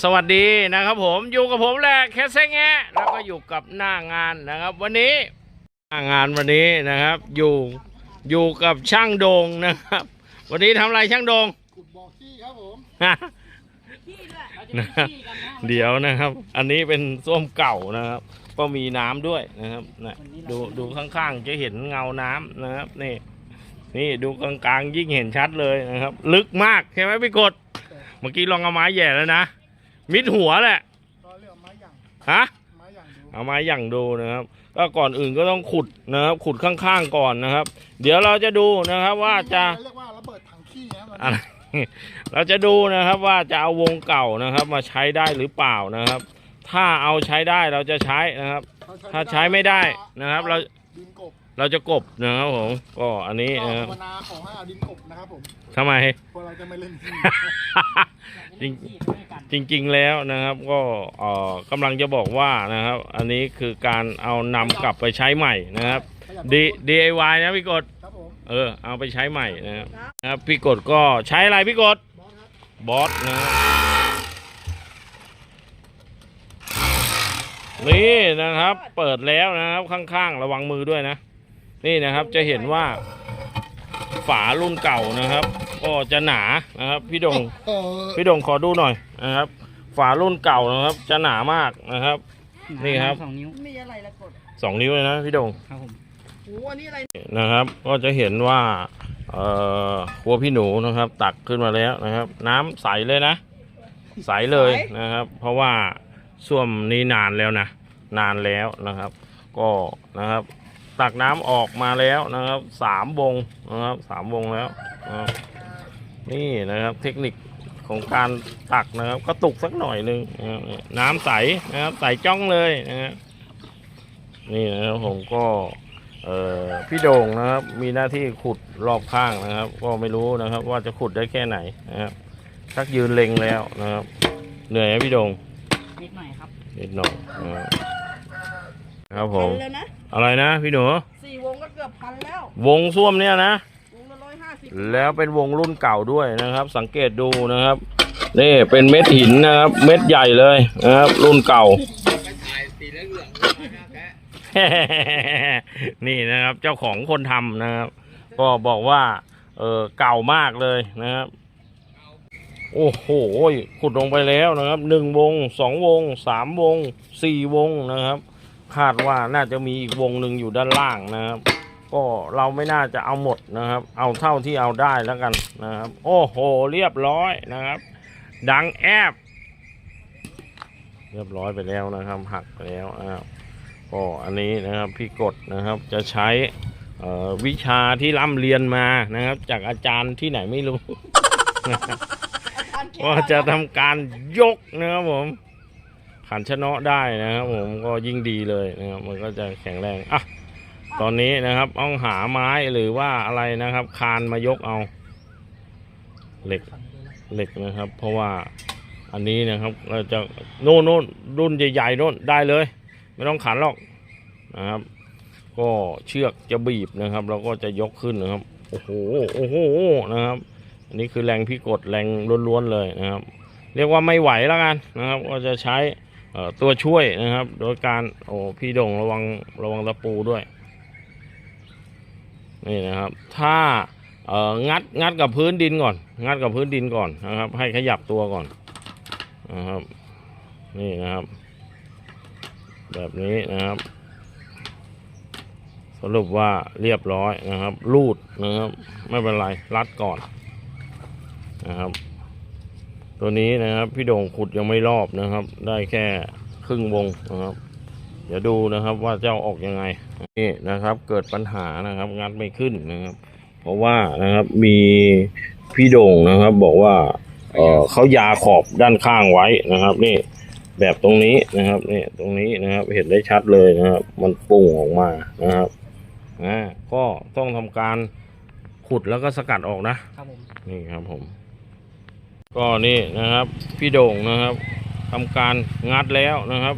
สวัสดีนะครับผมอยู่กับผมแหละแคสเซงแงะแล้วก็อยู่กับหน้างานนะครับ วันนี้หน้างานวันนี้นะครับ อยู่อยู่กับช่างโดงนะครับ วันนี้ทำอะไรช่างโดงขุดบ่อขี้ครับผมนะครับเดี๋ยวนะครับ อันนี้เป็นส้วมเก่านะครับ ก็มีน้ำด้วยนะครับนะดูดูข้างๆจะเห็นเงาน้ำนะครับนี่นี่ดูกลางๆยิ่งเห็นชัดเลยนะครับ ลึกมากใช่ไหมพี่กด เมื่อกี้ลองเอาไม้แหย่แล้วนะ มิดหัวแหละก็เรียกว่าไม้หยั่งฮะไม้หยั่งดูเอาไม้หยั่งดูนะครับก็ก่อนอื่นก็ต้องขุดนะครับขุดข้างๆก่อนนะครับ เดี๋ยวเราจะดูนะครับว่าจะเรียกว่าระเบิดถังขี้นะตอนอะไรนี้เราจะดูนะครับว่าจะเอาวงเก่านะครับ มาใช้ได้หรือเปล่านะครับ ถ้าเอาใช้ได้เราจะใช้นะครับ ถ้าใช้ไม่ได้นะครับ เราดินกบ เราจะกบนะครับผมก็อันนี้ก็นะครับภาวนาขอให้เอาดินกบนะครับผมทำไมพวกเราจะไม่เล่นขี้จริง จริง ๆ แล้วนะครับก็เอ่อกำลังจะบอกว่านะครับ อันนี้คือการเอานำกลับไปใช้ใหม่นะครับ D DIY นะพี่กด ครับผมเออ เอาไปใช้ใหม่นะครับนะครับพี่กดก็ใช้อะไรพี่กด บอสครับบอสนะครับนี่นะครับ เปิดแล้วนะครับข้างๆ ระวังมือด้วยนะ นี่นะครับจะเห็นว่าฝารุ่นเก่านะครับ ก็จะหนานะครับ พี่ดงเออพี่ดงขอดูหน่อยนะครับ ฝารุ่นเก่านะครับ จะหนามากนะครับ นี่ครับสองนิ้วมีอะไรละกดสองนิ้วเลยนะพี่ดงครับผมโอ้อันนี้อะไรนะครับ ก็จะเห็นว่าเอ่อครัวพี่หนูนะครับ ตักขึ้นมาแล้วนะครับ น้ำใสเลยนะ ใสเลยนะครับ เพราะว่าส้วมนี้นานแล้วนะนานแล้วนะครับ ก็นะครับ ตักน้ำออกมาแล้วนะครับสามวงนะครับสามวงแล้วนะครับนี่นะครับเทคนิคของการตักนะครับก็ตุกสักหน่อยหนึงนะครับน้ำใสนะครับใสจ้องเลยนะครับนี่นะครับผมก็เอ่อพี่โด่งนะครับมีหน้าที่ขุดรอบข้างนะครับ ก็ไม่รู้นะครับ ว่าจะขุดได้แค่ไหนนะครับชักยืนเล็งแล้วนะครับ เหนื่อยไหมพี่โด่งนิดหน่อยครับนิดหน่อยนะ ครับครับผพัมนแล้วนะอะไรนะพี่หนูสี่วงก็เกือบพันแล้ววงส้วมเนี่ยนะ วงละร้อยห้าสิบแล้วเป็นวงรุ่นเก่าด้วยนะครับ สังเกตดูนะครับ นี่เป็นเม็ดหินนะครับ เม็ดใหญ่เลยนะครับ รุ่นเก่า นี่นะครับเจ้าของคนทำนะครับ ก็บอกว่า เออเก่ามากเลยนะครับ โอ้โหขุดลงไปแล้วนะครับหนึ่งวงสองวงสามวงสี่วงนะครับ คาดว่าน่าจะมีอีกวงหนึ่งอยู่ด้านล่างนะครับ ก็เราไม่น่าจะเอาหมดนะครับ เอาเท่าที่เอาได้แล้วกันนะครับ โอ้โห เรียบร้อยนะครับ ดังแอบเรียบร้อยไปแล้วนะครับ หักไปแล้วนะครับก็อันนี้นะครับพี่กดนะครับจะใช้เอ่อวิชาที่ร่ำเรียนมานะครับ จากอาจารย์ที่ไหนไม่รู้ก็จะทำการยกนะครับผม ขันชะเนาะได้นะครับผมก็ยิ่งดีเลยนะครับมันก็จะแข็งแรงอะตอนนี้นะครับต้องหาไม้หรือว่าอะไรนะครับ คานมายกเอาเหล็กเหล็กนะครับ เพราะว่าอันนี้นะครับเราจะโน่นโน่นรุ่นใหญ่ๆโน่นได้เลย ไม่ต้องขันหรอกนะครับ ก็เชือกจะบีบนะครับเราก็จะยกขึ้นนะครับโอ้โหโอ้โหนะครับ อันนี้คือแรงพิกดแรงล้วนๆเลยนะครับ เรียกว่าไม่ไหวแล้วกันนะครับ ก็จะใช้ ตัวช่วยนะครับ โดยการโอ้พี่ดงระวังระวังตะปูด้วยนี่นะครับ ถ้างัดงัดกับพื้นดินก่อน งัดกับพื้นดินก่อนนะครับ ให้ขยับตัวก่อนนะครับ นี่นะครับ แบบนี้นะครับ สรุปว่าเรียบร้อยนะครับ รูดนะครับ ไม่เป็นไรรัดก่อนนะครับ ตัวนี้นะครับ พี่โด่งขุดยังไม่รอบนะครับ ได้แค่ครึ่งวงนะครับ เดี๋ยวดูนะครับว่าจะเอาออกยังไงนี่นะครับ เกิดปัญหานะครับ งัดไม่ขึ้นนะครับ เพราะว่านะครับมีพี่โด่งนะครับ บอกว่าเออเขายาขอบด้านข้างไว้นะครับ นี่แบบตรงนี้นะครับนี่ตรงนี้นะครับ เห็นได้ชัดเลยนะครับ มันปุ่งออกมานะครับอ่าก็ต้องทำการขุดแล้วก็สกัดออกนะครับผมนี่ครับผม ก็นี่นะครับ พี่โด่งนะครับทำการงัดแล้วนะครับ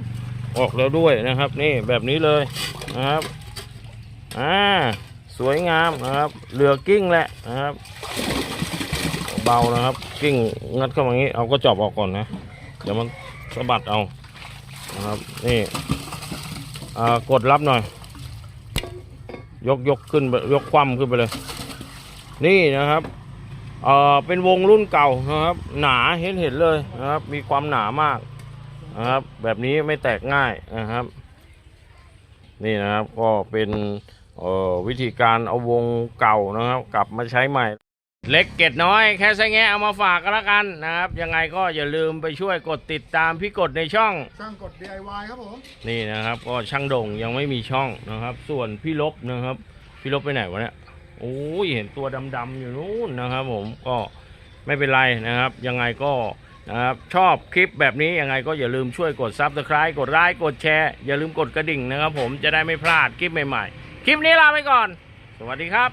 ออกแล้วด้วยนะครับ นี่แบบนี้เลยนะครับอ่าสวยงามนะครับ เหลือกิ้งแหละนะครับ เบานะครับกิ้งงัดเข้ามาอย่างนี้เอาก็จอบออกก่อนนะ เดี๋ยวมันสะบัดเอานะครับนี่อ่ากดรับหน่อย ยกยกขึ้นยกคว่ำขึ้นไปเลย นี่นะครับ เอ่อเป็นวงรุ่นเก่านะครับ หนาเห็นเห็นเลยนะครับ มีความหนามากนะครับ แบบนี้ไม่แตกง่ายนะครับ นี่นะครับก็เป็นเอ่อวิธีการเอาวงเก่านะครับ กลับมาใช้ใหม่ เล็กเกตน้อยแค่ไซแงะเอามาฝากกันละกันนะครับ ยังไงก็อย่าลืมไปช่วยกดติดตามพี่กดในช่อง ช่างกด DIY ครับผม นี่นะครับ ก็ช่างโด่งยังไม่มีช่องนะครับ ส่วนพี่ลบนะครับ พี่ลบไปไหนวะเนี่ย โอ้ยเห็นตัวดำๆอยู่นู้นนะครับผมก็ไม่เป็นไรนะครับ ยังไงก็นะครับชอบคลิปแบบนี้ยังไงก็อย่าลืมช่วยกด Subscribe กดไลค์กดแชร์อย่าลืมกดกระดิ่งนะครับผมจะได้ไม่พลาดคลิปใหม่ๆ คลิปนี้ลาไปก่อน สวัสดีครับ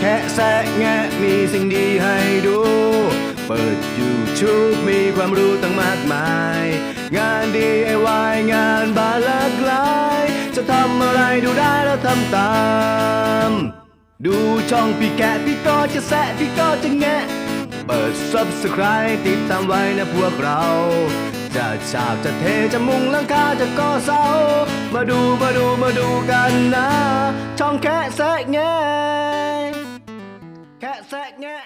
แค่แซะแงะมีสิ่งดีให้ดู เปิด YouTube มีความรู้ตั้งมากมาย งาน DIY งานบานหลากหลาย จะทำอะไรดูได้แล้วทำตาม ดูช่องพี่แกะพี่ก็จะแซะพี่ก็จะแงะ เปิด subscribe ติดตามไว้นะพวกเรา จะชาบจะเทจะมุงหลังคาจะก่อเสา มาดูมาดูมาดูกันนะ ช่องแคะแซะแงะแคะแซะแงะ